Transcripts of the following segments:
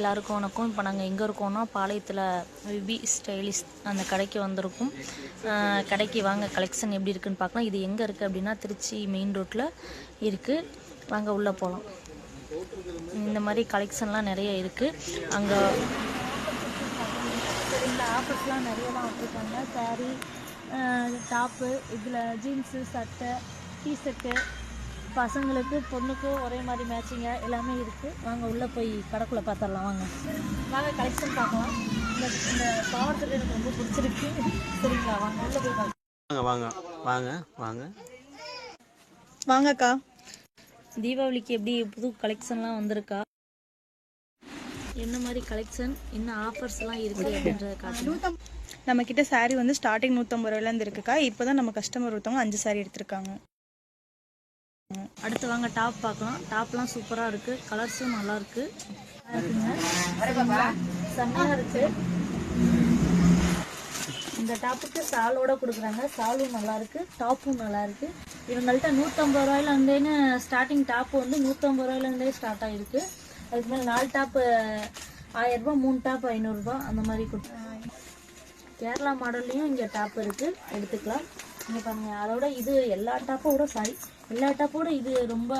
எல்லாருக்கும் வணக்கம். இப்போ நாங்கள் எங்கே இருக்கோம்னா பாளையத்தில் விபி ஸ்டைலிஷ் அந்த கடைக்கு வந்திருக்கோம். கடைக்கு வாங்க கலெக்ஷன் எப்படி இருக்குன்னு பார்க்கலாம். இது எங்கே இருக்குது அப்படின்னா திருச்சி மெயின் ரோட்டில் இருக்குது வாங்க உள்ளே போகலாம் இந்த மாதிரி கலெக்ஷன்லாம் நிறைய இருக்குது அங்கே இந்த ஆஃபர்ஸ்லாம் நிறைய தான் வச்சுருக்காங்க. சாரீ டாப்பு இதில் ஜீன்ஸு சட்டை டிஷர்ட்டு பசங்களுக்கு பொண்ணுக்கு ஒரே மாதிரி மேட்சிங்காக எல்லாமே இருக்குது வாங்க உள்ளே போய் கடைக்குள்ளே பார்த்துடலாம் வாங்க. வாங்க கலெக்ஷன் பார்க்கலாம். இந்த இந்த பாவத்தில் எனக்கு ரொம்ப பிடிச்சிருக்கு. சரிங்களா வாங்க உள்ளே போய் பார்க்கலாம் வாங்க வாங்க வாங்க வாங்க. வாங்கக்கா. தீபாவளிக்கு எப்படி புது கலெக்ஷன்லாம் வந்திருக்கா? என்ன மாதிரி கலெக்ஷன் என்ன ஆஃபர்ஸ்லாம் இருக்குது அப்படின்றத காட்டுங்க. நம்ம கிட்ட saree வந்து ஸ்டார்டிங் நூற்றம்பது ரூபாயிலேருந்து இருக்குக்கா. இப்போ தான் நம்ம கஸ்டமர் ஒருத்தவங்க அஞ்சு saree எடுத்திருக்காங்க. அடுத்து வாங்க டாப் பார்க்கலாம். டாப்லாம் சூப்பராக இருக்குது கலர்ஸும் நல்லா இருக்கு. செம்மையாக இந்த டாப்புக்கு சாலோட கொடுக்குறாங்க. சாலும் நல்லா இருக்கு. டாப்பும் நல்லா இருக்கு. இவங்கள்ட்ட நூற்றம்பது ரூபாயிலேருந்தேன்னு ஸ்டார்டிங் டாப்பு வந்து நூற்றம்பது ரூபாயிலேருந்தே ஸ்டார்ட் ஆகிருக்கு அதுக்கு மேலே நாலு டாப்பு ஆயிரரூபா மூணு டாப் ஐநூறுரூபா அந்த மாதிரி கொடுத்து கேரளா மாடல்லையும் இங்கே டாப் இருக்குது எடுத்துக்கலாம். இங்கே பாருங்க. அதோட இது எல்லா டாப்போட சாரி எல்லா டாப்போட இது ரொம்ப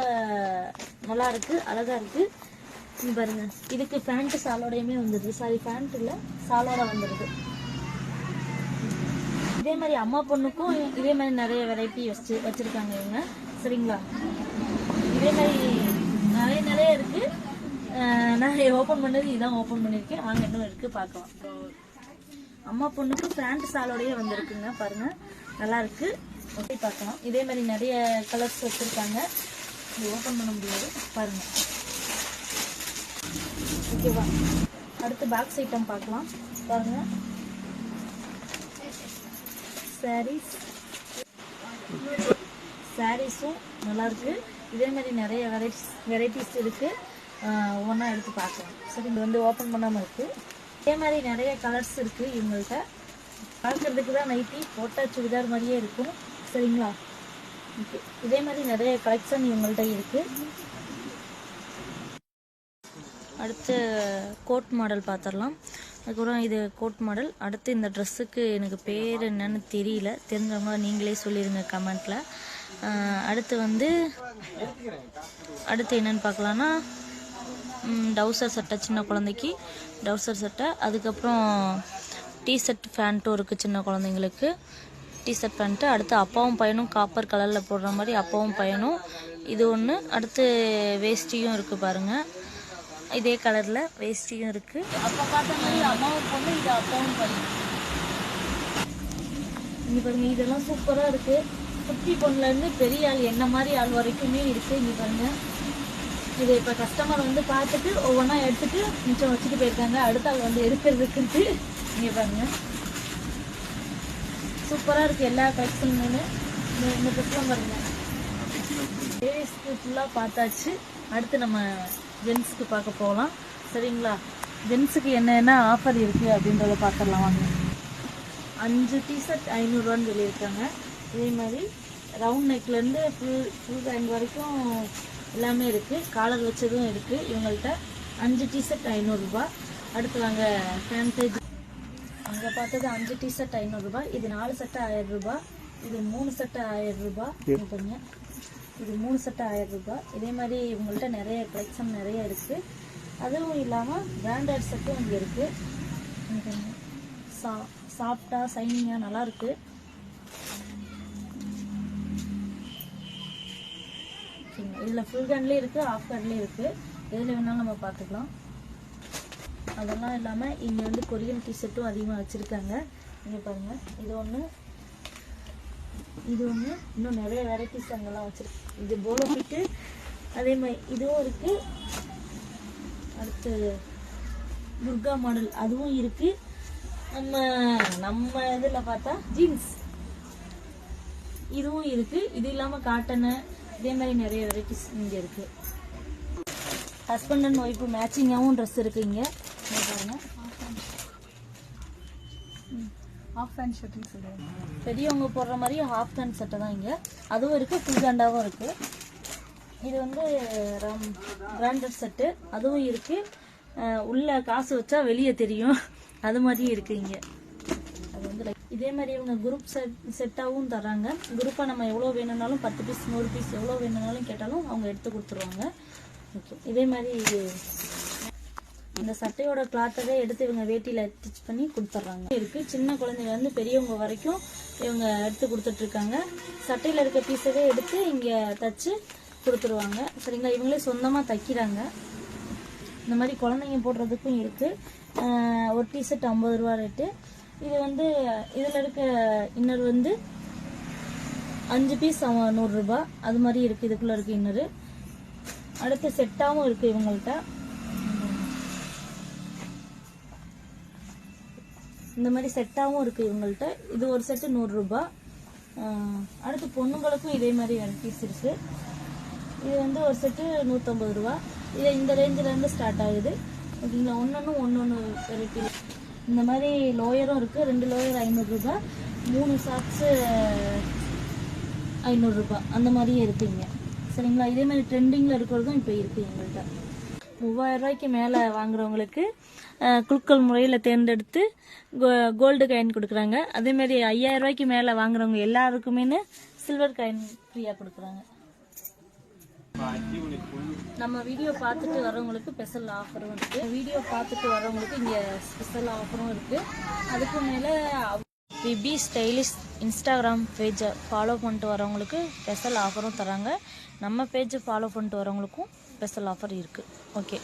நல்லா இருக்கு அழகா இருக்கு. இங்க பாருங்க. இதுக்கு பேண்ட் சாலோடையுமே வந்துடுது சாரி பேண்ட் இல்லை சாலோட வந்துடுது இதே மாதிரி அம்மா பொண்ணுக்கும் இதே மாதிரி நிறைய வெரைட்டி வச்சு வச்சிருக்காங்க இவங்க. சரிங்களா? இதே மாதிரி நிறைய நிறைய இருக்கு. நான் ஓப்பன் பண்ணது இதான் ஓப்பன் பண்ணியிருக்கேன். வாங்க இன்னும் இருக்கு பார்க்கலாம். அம்மா பொண்ணுக்கு பேண்ட் சாலோடையே வந்திருக்குங்க பாருங்க. நல்லா இருக்கு. ஒட்டி பார்க்கலாம். இதே மாதிரி நிறைய கலர்ஸ் வச்சுருக்காங்க. இது ஓப்பன் பண்ண முடியாது. பாருங்கள் ஓகேவா அடுத்து பாக்ஸ் ஐட்டம் பார்க்கலாம். பாருங்கள் சாரீஸ் சாரீஸும் நல்லாயிருக்கு இதே மாதிரி நிறைய வெரைட்டிஸ் வெரைட்டிஸ் இருக்குது ஒன்றா எடுத்து பார்க்கலாம். சரி இது வந்து ஓப்பன் பண்ணாமல் இருக்குது இதே மாதிரி நிறைய கலர்ஸ் இருக்குது இவங்கள்ட்ட. பார்க்குறதுக்கு தான் நைட்டி போட்டா சுடிதார் மாதிரியே இருக்கும். சரிங்களா? இதே மாதிரி நிறைய கலெக்ஷன் இவங்கள்ட்ட இருக்கு. அடுத்து கோட் மாடல் பார்த்துடலாம் அதுக்கப்புறம் இது கோட் மாடல் அடுத்து இந்த ட்ரெஸ்ஸுக்கு எனக்கு பேர் என்னன்னு தெரியல. தெரிஞ்சவங்க நீங்களே சொல்லிடுங்க கமெண்ட்டில் அடுத்து வந்து அடுத்து என்னன்னு பார்க்கலான்னா டவுசர் சட்டை சின்ன குழந்தைக்கு டவுசர் சட்டை. அதுக்கப்புறம் டிஷர்ட் ஃபேண்ட்டும் இருக்குது சின்ன குழந்தைங்களுக்கு. டிஷர்ட் பேண்ட்டு அடுத்து அப்பாவும் பையனும் காப்பர் கலரில் போடுற மாதிரி அப்பாவும் பையனும் இது ஒன்று அடுத்து வேஷ்டியும் இருக்குது பாருங்கள் இதே கலரில் வேஷ்டியும் இருக்குது அப்போ பார்த்த மாதிரி அம்மாவும் பொண்ணு இது அப்பாவும் பையன். இங்கே பாருங்கள் இதெல்லாம் சூப்பராக இருக்குது குட்டி பொண்ணுலேருந்து பெரிய ஆள் என்ன மாதிரி ஆள் வரைக்குமே இருக்குது இங்கே பாருங்கள் இது இப்போ கஸ்டமர் வந்து பார்த்துட்டு ஒவ்வொன்றா எடுத்துகிட்டு மிச்சம் வச்சுட்டு போயிருக்காங்க. அடுத்த ஆள் வந்து எடுக்கிறதுக்கு இங்கே பாருங்கள் சூப்பராக இருக்குது எல்லா கலெக்ஷனுமே இந்த இந்த ட்ரெஸ்லாம் பாருங்க. லேடிஸ்க்கு ஃபுல்லாக பார்த்தாச்சு. அடுத்து நம்ம ஜென்ஸுக்கு பார்க்க போகலாம். சரிங்களா? ஜென்ஸுக்கு என்னென்ன ஆஃபர் இருக்குது அப்படின்றத பார்த்துடலாம் வாங்க. அஞ்சு டிஷர்ட் ஐநூறுரூவான்னு சொல்லியிருக்காங்க. இதே மாதிரி ரவுண்ட் நெக்லேருந்து ஃபுல் ஃபுல் ஹேண்ட் வரைக்கும் எல்லாமே இருக்குது காலர் வச்சதும் இருக்குது இவங்கள்ட்ட அஞ்சு டிஷர்ட் ஐநூறுரூபா அடுத்து வாங்க ஃபேண்டேஜ் அங்கே பார்த்தது அஞ்சு டிஷர்ட் ஐநூறுரூபா இது நாலு சட்டை ஆயிரம் ரூபாய். இது மூணு சட்டை ஆயிரம் ரூபாய். பாருங்க. இது மூணு சட்டை ஆயிரம் ரூபாய். இதே மாதிரி உங்கள்கிட்ட நிறைய கலெக்ஷன் நிறைய இருக்குது அதுவும் இல்லாமல் பிராண்டட் செட்டும் இங்கே இருக்குது சா சாஃப்டாக சைனிங்காக நல்லா இருக்கு. ஓகேங்க இதில் ஃபுல் ஹேண்ட்லேயும் இருக்குது ஆஃப் ஹேண்ட்லேயும் இருக்குது எதில் வேணாலும் நம்ம பார்த்துக்கலாம். அதெல்லாம் இல்லாமல் இங்கே வந்து கொரியன் டிஷர்ட்டும் அதிகமாக வச்சுருக்காங்க. இங்கே பாருங்கள் இது ஒன்று இது ஒன்று இன்னும் நிறைய வெரைட்டிஸ் அங்கெல்லாம் வச்சுருக்கு. இது போலோ பிட்டு அதே மாதிரி இதுவும் இருக்குது அடுத்து துர்கா மாடல் அதுவும் இருக்குது நம்ம நம்ம இதில் பார்த்தா ஜீன்ஸ் இதுவும் இருக்குது இது இல்லாமல் காட்டனு இதே மாதிரி நிறைய வெரைட்டிஸ் இங்கே இருக்குது ஹஸ்பண்ட் அண்ட் ஒய்ஃபு மேட்சிங்காகவும் ட்ரெஸ் இருக்குது இங்கே. இங்க பாருங்க ஆஃப் பேண்ட் ஷர்ட்னு சொல்லுவாங்க. பெரியவங்க போடுற மாதிரி ஹாஃப் ஹேண்ட் சட்டை தான் இங்கே. அதுவும் இருக்குது ஃபுல் ஹேண்டாகவும் இருக்குது இது வந்து ரம் பிராண்டட் செட்டு அதுவும் இருக்குது உள்ளே உள்ள காசு வச்சா வெளியே தெரியும். அது மாதிரியும் இருக்குது இங்கே. அது வந்து லைக் இதே மாதிரி இவங்க குரூப் செட் செட்டாகவும் தராங்க. குரூப்பாக நம்ம எவ்வளோ வேணும்னாலும் பத்து பீஸ் நூறு பீஸ் எவ்வளோ வேணும்னாலும் கேட்டாலும் அவங்க எடுத்து கொடுத்துருவாங்க. ஓகே இதே மாதிரி இந்த சட்டையோட கிளாத்தவே எடுத்து இவங்க வேட்டியில ஸ்டிச் பண்ணி கொடுத்துட்றாங்க இருக்கு. சின்ன குழந்தைங்க பெரியவங்க வரைக்கும் இவங்க எடுத்து கொடுத்துட்டு இருக்காங்க. சட்டையில இருக்க பீஸவே எடுத்து இங்க தச்சு கொடுத்துருவாங்க. சரிங்களா? இவங்களே சொந்தமா தைக்கிறாங்க. இந்த மாதிரி குழந்தைங்க போடுறதுக்கும் இருக்கு. ஒரு டிஷர்ட் ஐம்பது ரூபா ரேட்டு இது வந்து இதுல இருக்க இன்னர் வந்து அஞ்சு பீஸ் நூறுரூபா அது மாதிரி இருக்கு. இதுக்குள்ள இருக்கு இன்னரு. அடுத்து செட்டாகவும் இருக்கு இவங்கள்ட்ட. இந்த மாதிரி செட்டாகவும் இருக்குது இவங்கள்ட்ட. இது ஒரு செட்டு நூறுரூபா அடுத்து பொண்ணுங்களுக்கும் இதே மாதிரி வெரைட்டிஸ் இருக்குது இது வந்து ஒரு செட்டு நூற்றம்பது ரூபா. இதை இந்த ரேஞ்சிலேருந்து ஸ்டார்ட் ஆகுது. ஓகேங்களா ஒன்று ஒன்று ஒன்று வெரைட்டி இந்த மாதிரி லோயரும் இருக்குது ரெண்டு லோயர் ஐநூறுரூபா மூணு சாக்ஸு ஐநூறுரூபா அந்த மாதிரியே இருக்குங்க சரிங்களா? இதே மாதிரி ட்ரெண்டிங்கில் இருக்கிறதும் இப்போ இருக்குது எங்கள்கிட்ட மூவாயிரம் ரூபாய்க்கு மேலே வாங்குறவங்களுக்கு குலுக்கல் முறையில் தேர்ந்தெடுத்து கோல்டு காயின் கொடுக்குறாங்க. அதேமாரி ஐயாயிரம் ரூபாய்க்கு மேலே வாங்குறவங்க எல்லாருக்குமே சில்வர் காயின் ஃப்ரீயாக கொடுக்குறாங்க. நம்ம வீடியோ பார்த்துட்டு வரவங்களுக்கு ஸ்பெஷல் ஆஃபரும் இருக்கு. வீடியோ பார்த்துட்டு வரவங்களுக்கு இங்கே ஸ்பெஷல் ஆஃபரும் இருக்கு. அதுக்கு மேலே பிபி ஸ்டைலிஷ் இன்ஸ்டாகிராம் பேஜை ஃபாலோ பண்ணிட்டு வரவங்களுக்கு ஸ்பெஷல் ஆஃபரும் தராங்க. நம்ம பேஜை ஃபாலோ பண்ணிட்டு வரவங்களுக்கும் ஸ்பெஷல் ஆஃபர் இருக்குது ஓகே